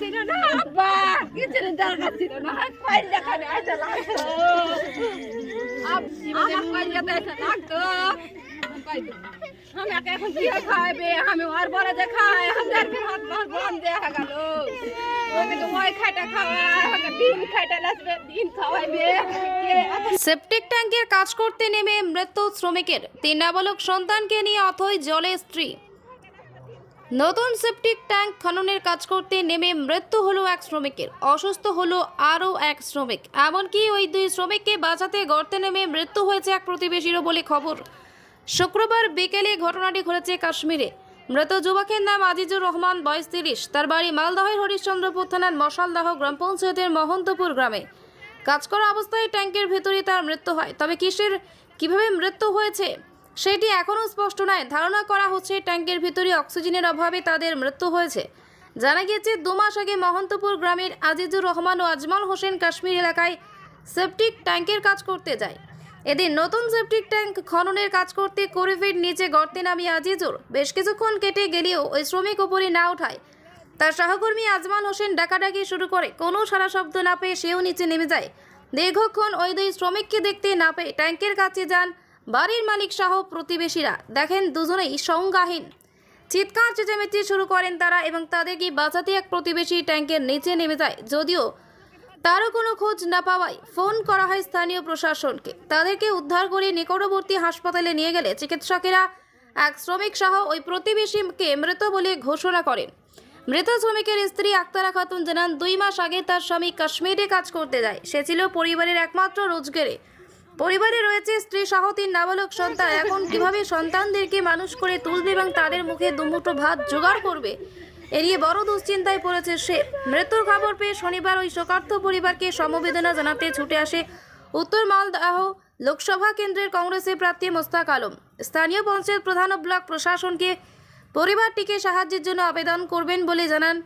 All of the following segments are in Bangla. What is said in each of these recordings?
ছিল না, আব্বা কিছু দরকার ছিল না। লাগতো আমার লাগতো এখন খাইবে, আমি বড় যে খাই আমাদেরকে হাত পা দেখা গেল। কে সেপটিক ট্যাঙ্কের কাজ করতে নেমে মৃত্যু শ্রমিকের, তিন নাবালক সন্তানকে নিয়ে অথই জলে স্ত্রী। নতুন সেপটিক ট্যাঙ্ক খননের কাজ করতে নেমে মৃত্যু হলো এক শ্রমিকের, অসুস্থ হলো আরও এক শ্রমিক। এমনকি ওই দুই শ্রমিককে বাঁচাতে গর্তে নেমে মৃত্যু হয়েছে এক প্রতিবেশীরও বলে খবর। শুক্রবার বিকেলে ঘটনাটি ঘটেছে কাশ্মীরে। মৃত যুবকের নাম আজিজুর রহমান, বয়স তিরিশ। তার বাড়ি মালদহের হরিশ্চন্দ্রপুর থানার মশালদাহ গ্রাম পঞ্চায়েতের মহন্তপুর গ্রামে। কাজ করা অবস্থায় ট্যাঙ্কের ভেতরে তার মৃত্যু হয়। তবে কিসের, কীভাবে মৃত্যু হয়েছে? সেটি এখনও স্পষ্ট নয়। ধারণা করা হচ্ছে ট্যাঙ্কের ভিতরে অক্সিজেনের অভাবে তাদের মৃত্যু হয়েছে। জানা গিয়েছে, দু মাস আগে মহন্তপুর গ্রামের আজিজুর রহমান ও আজমল হোসেন কাশ্মীর এলাকায় সেপটিক ট্যাঙ্কের কাজ করতে যায়। এদিন নতুন সেপটিক ট্যাঙ্ক খননের কাজ করতে করিফির নিচে গর্তে নামিয়ে আজিজুর। বেশ কিছুক্ষণ কেটে গেলেও ওই শ্রমিক উপরে না ওঠায়। তার সহকর্মী আজমান হোসেন ডাকাডাকি শুরু করে, কোনো সারা শব্দ না পেয়ে সেও নিচে নেমে যায়। দীর্ঘক্ষণ ওই দুই শ্রমিককে দেখতে না পেয়ে ট্যাঙ্কের কাছে যান বাড়ির মালিক সহ প্রতিবেশীরা। দেখেন দুজনেই সংজ্ঞাহীন। চিৎকার, চেঁচামেচি শুরু করেন তারা এবং তাদেরকে বাঁচাতে এক প্রতিবেশী ট্যাঙ্কের নিচে নেমে যায়? যদিও তারও কোনো খোঁজ না পাওয়ায় ফোন করা হয় স্থানীয় প্রশাসনকে। তাদেরকে উদ্ধার করে নিকটবর্তী হাসপাতালে নিয়ে গেলে চিকিৎসকেরা এক শ্রমিক সহ ওই প্রতিবেশীকে মৃত বলে ঘোষণা করেন। মৃত শ্রমিকের স্ত্রী আক্তারা খাতুন জানান, দুই মাস আগে তার স্বামী কাশ্মীরে কাজ করতে যায়। সে ছিল পরিবারের একমাত্র রোজগারে। পরিবারে রয়েছে স্ত্রী সহ তিন নাবালক সন্তান। এখন কীভাবে সন্তানদেরকে মানুষ করে তুলবে এবং তাদের মুখে দুমুঠো ভাত জোগাড় করবে? এ নিয়ে বড় দুশ্চিন্তায় পড়েছে সে। মৃত্যুর খবর পেয়ে শনিবার ওই শোকার্থ পরিবারকে সমবেদনা জানাতে ছুটে আসে উত্তর মালদাহ লোকসভা কেন্দ্রের কংগ্রেসের প্রার্থী মোস্তাক আলম। স্থানীয় পঞ্চায়েত প্রধান ব্লক প্রশাসনকে পরিবারটিকে সাহায্যের জন্য আবেদন করবেন বলে জানান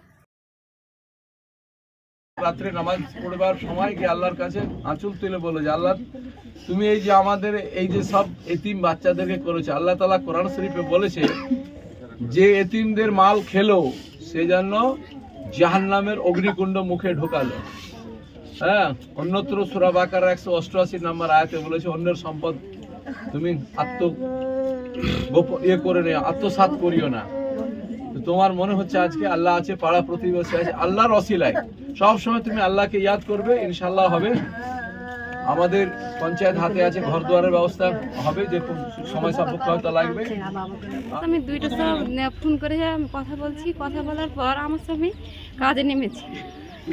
রাত্রে নামাজ পড়বার সময় গিয়ে আল্লাহর কাছে আঁচল তুলে বলে যে, আল্লাহ, তুমি এই যে আমাদের এই যে সব এতিম বাচ্চাদেরকে করেছে, আল্লাহ তালা কোরআন শরীফে বলেছে যে এতিমদের মাল খেলো সে যেন জাহান্নামের অগ্নিকুণ্ড মুখে ঢোকালো। হ্যাঁ অন্যত্র সুরা বাকার একশো অষ্টআশি নাম্বার আয়াতে বলেছে, অন্যের সম্পদ তুমি আত্ম গোপ- ইয়ে করে নিও, আত্মসাৎ করিও না। তোমার মনে হচ্ছে আজকে আল্লাহ আছে, পাড়া প্রতিবেশী আছে, আল্লাহর সব সময় তুমি আল্লাহকে ইয়াদ করবে ইনশাল্লাহ হবে। আমাদের পঞ্চায়েত হাতে আছে, ঘর দুয়ারের ব্যবস্থা হবে, যে সময় সাপেক্ষ হয়তো লাগবে। আমি দুইটা সব ফোন করে কথা বলছি। কথা বলার পর আমার স্বামী কাজে নেমেছে।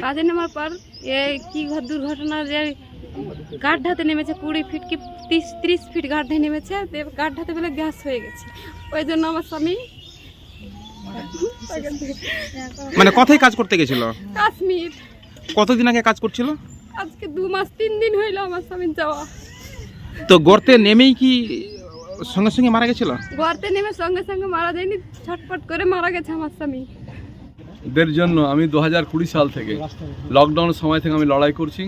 কাজে নেওয়ার পর এ কি দুর্ঘটনা যে গাড্ডাতে নেমেছে, কুড়ি ফিট কি তিরিশ, ত্রিশ ফিট গাড্ডায় নেমেছে দিয়ে গাড্ডাতে বলে গ্যাস হয়ে গেছে। ওই জন্য আমার স্বামী মানে কথাই কাজ করতে গেছিল? কাশ্মীর। কতদিন আগে কাজ করছিল? আজকে দু মাস তিন দিন হইল আমার স্বামীর যাওয়া। তো গর্তে নেমেই কি সঙ্গে সঙ্গে মারা গেছিল? গর্তে নেমে সঙ্গে সঙ্গে মারা যায়নি ছটপট করে মারা গেছে আমার স্বামী। দের জন্য আমি দু হাজার কুড়ি সাল থেকে লকডাউনের সময় থেকে আমি লড়াই করছি।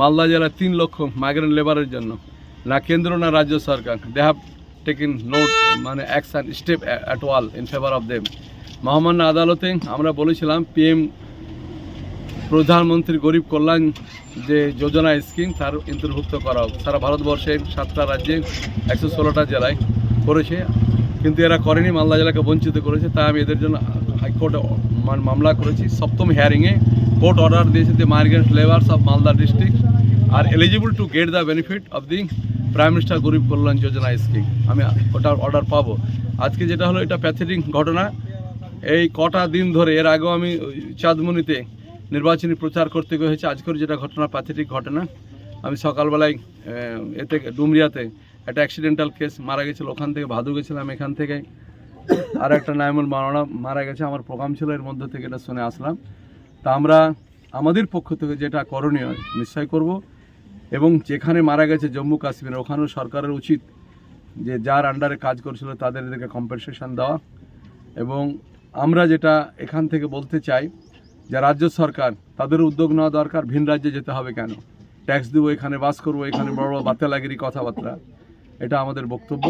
মালদা জেলার তিন লক্ষ মাইগ্রেন্ট লেবারের জন্য। না কেন্দ্র না রাজ্য সরকার। দে হ্যাভ টেকেন নোট মানে action step at all in favour of them মহামান্য আদালতে আমরা বলেছিলাম পিএম প্রধানমন্ত্রী গরিব কল্যাণ যে যোজনা স্কিম তার অন্তর্ভুক্ত করা হোক সারা ভারতবর্ষে সাতটা রাজ্যে একশো ষোলোটা জেলায় করেছে, কিন্তু এরা করেনি, মালদা জেলাকে বঞ্চিত করেছে। তাই আমি এদের জন্য হাইকোর্টে মামলা করেছি। সপ্তম হিয়ারিংয়ে কোর্ট অর্ডার দিয়েছে যে migrant labours of Malda district are eligible to get the benefit of the prime minister Garib Kalyan Yojana scheme আমি ওটার অর্ডার পাবো। আজকে যেটা হলো, এটা প্যাথেটিক ঘটনা। এই কটা দিন ধরে, এর আগেও আমি চাঁদমণিতে নির্বাচনী প্রচার করতে হয়েছে। আজকের যেটা ঘটনা প্যাথেটিক ঘটনা। আমি সকালবেলায় এতে ডুমরিয়াতে একটা অ্যাক্সিডেন্টাল কেস মারা গেছিল। ওখান থেকে ভাদু গেছিলাম এখান থেকে। আর একটা নাইমুল মারানা মারা গেছে। আমার প্রোগ্রাম ছিল, এর মধ্যে থেকে এটা শুনে আসলাম। তা আমরা আমাদের পক্ষ থেকে যেটা করণীয় নিশ্চয় করব। এবং যেখানে মারা গেছে জম্মু কাশ্মীরে, ওখানেও সরকারের উচিত যে যার আন্ডারে কাজ করছিল তাদের এদেরকে কম্পেনসেশন দেওয়া। এবং আমরা যেটা এখান থেকে বলতে চাই যে রাজ্য সরকার, তাদের উদ্যোগ নেওয়া দরকার, ভিন রাজ্যে যেতে হবে কেন? ট্যাক্স দেবো, এখানে বাস করব, এখানে বড় বড় বাতেলাগিরি কথাবার্তা। এটা আমাদের বক্তব্য।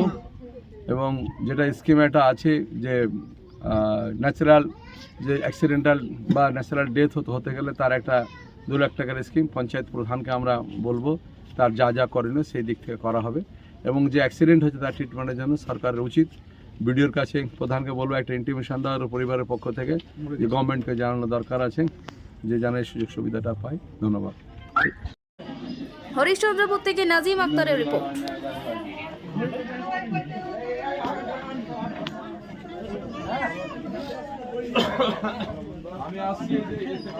এবং যেটা স্কিম একটা আছে যে ন্যাচারাল যে অ্যাক্সিডেন্টাল বা ন্যাচারাল ডেথ হতে গেলে তার একটা দু লাখ টাকার স্কিম পঞ্চায়েত প্রধানকে আমরা বলব তার যা যা করণীয় সেই দিক থেকে করা হবে। এবং যে অ্যাক্সিডেন্ট হয়েছে তার ট্রিটমেন্টের জন্য সরকারের উচিত। বিডিওর কাছে প্রধানকে বলব একটা ইন্টিমেশন দেওয়ার পরিবারের পক্ষ থেকে যে গভর্নমেন্টকে জানানো দরকার আছে যে যেন এই সুযোগ সুবিধাটা পায়। ধন্যবাদ। হরিশ্চন্দ্রপুর থেকে নাজিম আক্তারের রিপোর্ট